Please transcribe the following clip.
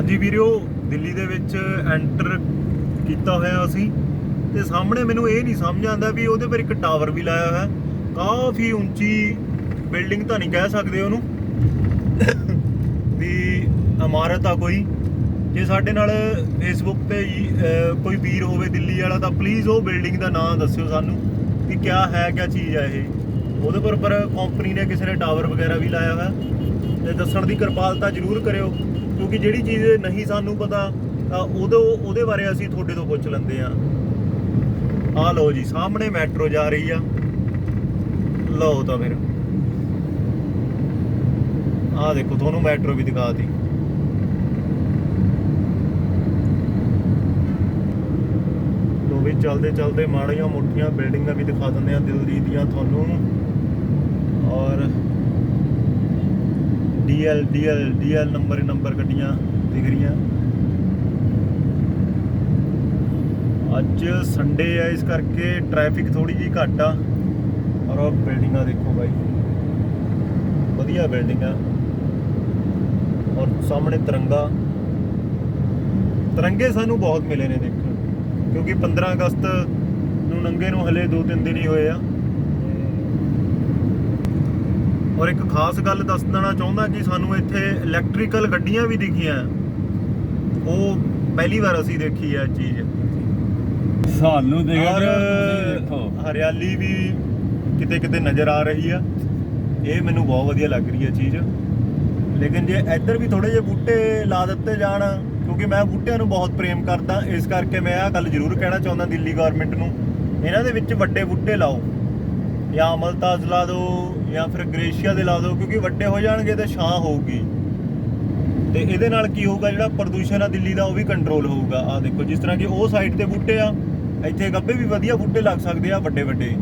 ਹਾਂਜੀ ਵੀਰੋ, ਦਿੱਲੀ ਦੇ ਵਿੱਚ ਐਂਟਰ ਕੀਤਾ ਹੋਇਆ ਅਸੀਂ ਤੇ ਸਾਹਮਣੇ ਮੈਨੂੰ ਇਹ ਨਹੀਂ ਸਮਝ ਆਉਂਦਾ ਵੀ ਉਹਦੇ ਪਰ ਇੱਕ ਟਾਵਰ ਵੀ ਲਾਇਆ ਹੋਇਆ। ਕਾਫੀ ਉੱਚੀ ਬਿਲਡਿੰਗ ਤਾਂ ਨਹੀਂ ਕਹਿ ਸਕਦੇ ਉਹਨੂੰ। ਵੀ ਇਮਾਰਤ ਆ ਕੋਈ। ਜੇ ਸਾਡੇ ਨਾਲ ਫੇਸਬੁੱਕ ਤੇ ਕੋਈ ਵੀਰ ਹੋਵੇ ਦਿੱਲੀ ਵਾਲਾ ਤਾਂ ਪਲੀਜ਼ ਉਹ ਬਿਲਡਿੰਗ ਦਾ ਨਾਮ ਦੱਸਿਓ ਸਾਨੂੰ ਕਿ ਕਿਆ ਹੈ, ਕਿਆ ਚੀਜ਼ ਹੈ ਇਹ। ਉਹਦੇ ਪਰ ਪਰ ਕੰਪਨੀ ਨੇ ਕਿਸੇ ਨੇ ਟਾਵਰ ਵਗੈਰਾ ਵੀ ਲਾਇਆ ਹੋਇਆ। ਤੇ ਦੱਸਣ ਦੀ ਕਿਰਪਾਲਤਾ ਜ਼ਰੂਰ ਕਰਿਓ। ਕਿਉਂਕਿ ਜਿਹੜੀ ਚੀਜ਼ ਨਹੀਂ ਸਾਨੂੰ ਪਤਾ, ਤਾਂ ਉਹਦੇ ਬਾਰੇ ਅਸੀਂ ਤੁਹਾਡੇ ਤੋਂ ਪੁੱਛ ਲੈਂਦੇ ਆ ਆ ਲਓ ਜੀ, ਸਾਹਮਣੇ ਮੈਟਰੋ ਜਾ ਰਹੀ ਆ। ਲਓ ਤਾਂ ਫਿਰ। ਆ ਦੇਖੋ, ਤੁਹਾਨੂੰ ਮੈਟਰੋ ਵੀ ਦਿਖਾਤੀ। ਲੋ ਵੀ, ਚਲਦੇ ਚਲਦੇ ਮਾੜੀਆਂ ਮੋਟੀਆਂ ਬਿਲਡਿੰਗਾਂ ਵੀ ਦਿਖਾ ਦਿੰਦੇ ਆ ਦਿੱਲੀ ਦੀਆਂ ਤੁਹਾਨੂੰ। ਔਰ DL DL DL number number ਗੱਡੀਆਂ ਦਿਖ ਰਹੀਆਂ। ਅੱਜ ਸੰਡੇ ਆ, ਇਸ ਕਰਕੇ ਟ੍ਰੈਫਿਕ ਥੋੜੀ ਜੀ ਘੱਟ ਆ। ਔਰ ਉਹ ਬਿਲਡਿੰਗਾਂ ਦੇਖੋ ਬਾਈ। ਵਧੀਆ ਬਿਲਡਿੰਗਾਂ ਔਰ ਸਾਹਮਣੇ ਤਿਰੰਗਾ। ਤਿਰੰਗੇ ਸਾਨੂੰ ਬਹੁਤ ਮਿਲੇ ਨੇ ਦੇਖਣ। ਕਿਉਂਕਿ 15 ਅਗਸਤ ਨੂੰ ਨੰਗੇ ਨੂੰ ਹਲੇ 2-3 ਦਿਨ ਹੀ ਹੋਏ ਆ। ਔਰ ਇੱਕ ਖਾਸ ਗੱਲ ਦੱਸ ਦੇਣਾ ਚਾਹੁੰਦਾ ਕਿ ਸਾਨੂੰ ਇੱਥੇ ਇਲੈਕਟ੍ਰੀਕਲ ਗੱਡੀਆਂ ਵੀ ਦਿਖੀਆਂ। ਉਹ ਪਹਿਲੀ ਵਾਰ ਅਸੀਂ ਦੇਖੀ ਇਹ ਚੀਜ਼। ਸਾਨੂੰ ਦੇਖ ਔਰ ਦੇਖੋ। ਹਰਿਆਲੀ ਵੀ ਕਿਤੇ ਕਿਤੇ ਨਜ਼ਰ ਆ ਰਹੀ ਆ। ਇਹ ਮੈਨੂੰ ਬਹੁਤ ਵਧੀਆ ਲੱਗ ਰਹੀ ਹੈ ਚੀਜ਼। ਲੇਕਿਨ ਜੇ ਇੱਧਰ ਵੀ ਥੋੜੇ ਜਿਹੇ ਬੂਟੇ ਲਾ ਦਿੱਤੇ ਜਾਣ ਕਿਉਂਕਿ ਮੈਂ ਬੂਟਿਆਂ ਨੂੰ ਬਹੁਤ ਪ੍ਰੇਮ ਕਰਦਾ ਇਸ ਕਰਕੇ ਮੈਂ ਆਹ ਗੱਲ ਜ਼ਰੂਰ ਕਹਿਣਾ ਚਾਹੁੰਦਾ ਦਿੱਲੀ ਗਵਰਨਮੈਂਟ ਨੂੰ। ਇਹਨਾਂ ਦੇ ਵਿੱਚ ਵੱਡੇ ਬੂਟੇ ਲਾਓ। ਜਾਂ ਅਮਲਤਾਜ ਲਾ ਦਿਓ ਜਾਂ ਫਿਰ ਗ੍ਰੇਸ਼ੀਆ ਦੇ ਲਾ ਦਿਓ ਕਿਉਂਕਿ ਵੱਡੇ ਹੋ ਜਾਣਗੇ ਤੇ ਛਾਂ ਹੋਊਗੀ। ਤੇ ਇਹਦੇ ਨਾਲ ਕੀ ਹੋਊਗਾ, ਜਿਹੜਾ ਪ੍ਰਦੂਸ਼ਣ ਆ ਦਿੱਲੀ ਦਾ, ਉਹ ਵੀ ਕੰਟਰੋਲ ਹੋਊਗਾ। ਆ ਦੇਖੋ, ਜਿਸ ਤਰ੍ਹਾਂ ਕਿ ਉਹ ਸਾਈਡ ਤੇ ਬੂਟੇ ਆ, ਇੱਥੇ ਗੱਬੇ ਵੀ ਵਧੀਆ ਬੂਟੇ ਲੱਗ ਸਕਦੇ ਆ ਵੱਡੇ ਵੱਡੇ